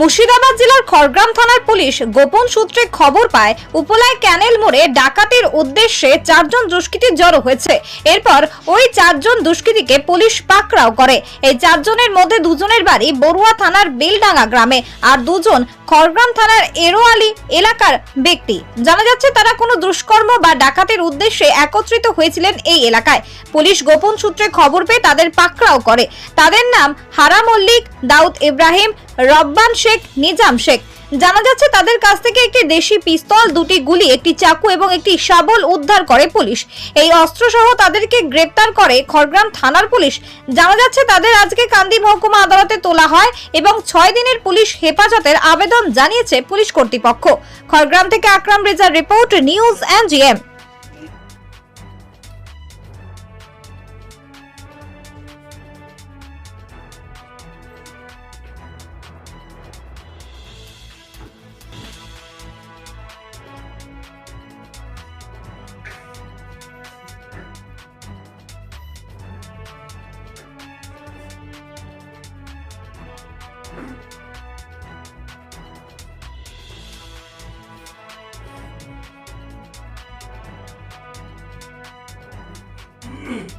মুর্শিদাবাদ জেলার খড়গ্রাম থানার পুলিশ গোপন সূত্রে খবর পায়, উপলায় ক্যানেল মোড়ে ডাকাতির উদ্দেশ্যে চারজন দুষ্কৃতী জড়ো হয়েছে। এরপর ওই চারজন দুষ্কৃতীকে পুলিশ পাকড়াও করে। এই চারজনের মধ্যে দুজনের বাড়ি বড়ুয়া থানার বেলডাঙ্গা গ্রামে, আর দুজন খড়গ্রাম থানার এরোয়ালি এলাকার ব্যক্তি। জানা যাচ্ছে, তারা কোনো দুষ্কর্ম বা ডাকাতের উদ্দেশ্যে একত্রিত হয়েছিলেন এই এলাকায়। পুলিশ গোপন সূত্রে খবর পেয়ে তাদের পাকড়াও করে। তাদের নাম হারা মল্লিক দাউদ ইব্রাহিম, রব্বান শেখ, নিজাম শেখ। জানা যাচ্ছে তাদের কাছ থেকে একটি দেশি পিস্তল, দুটি গুলি, একটি চাকু এবং একটি শাবল উদ্ধার করে পুলিশ। এই অস্ত্রসহ তাদেরকে গ্রেপ্তার করে খড়গ্রাম থানার পুলিশ। জানা যাচ্ছে তাদের আজকে কান্দি মহকুমা আদালতে তোলা হয় এবং ছয় দিনের পুলিশ হেফাজতের আবেদন জানিয়েছে পুলিশ কর্তৃপক্ষ। খড়গ্রাম থেকে আকরাম রেজার রিপোর্ট, নিউজ এন্ড Mm-hmm.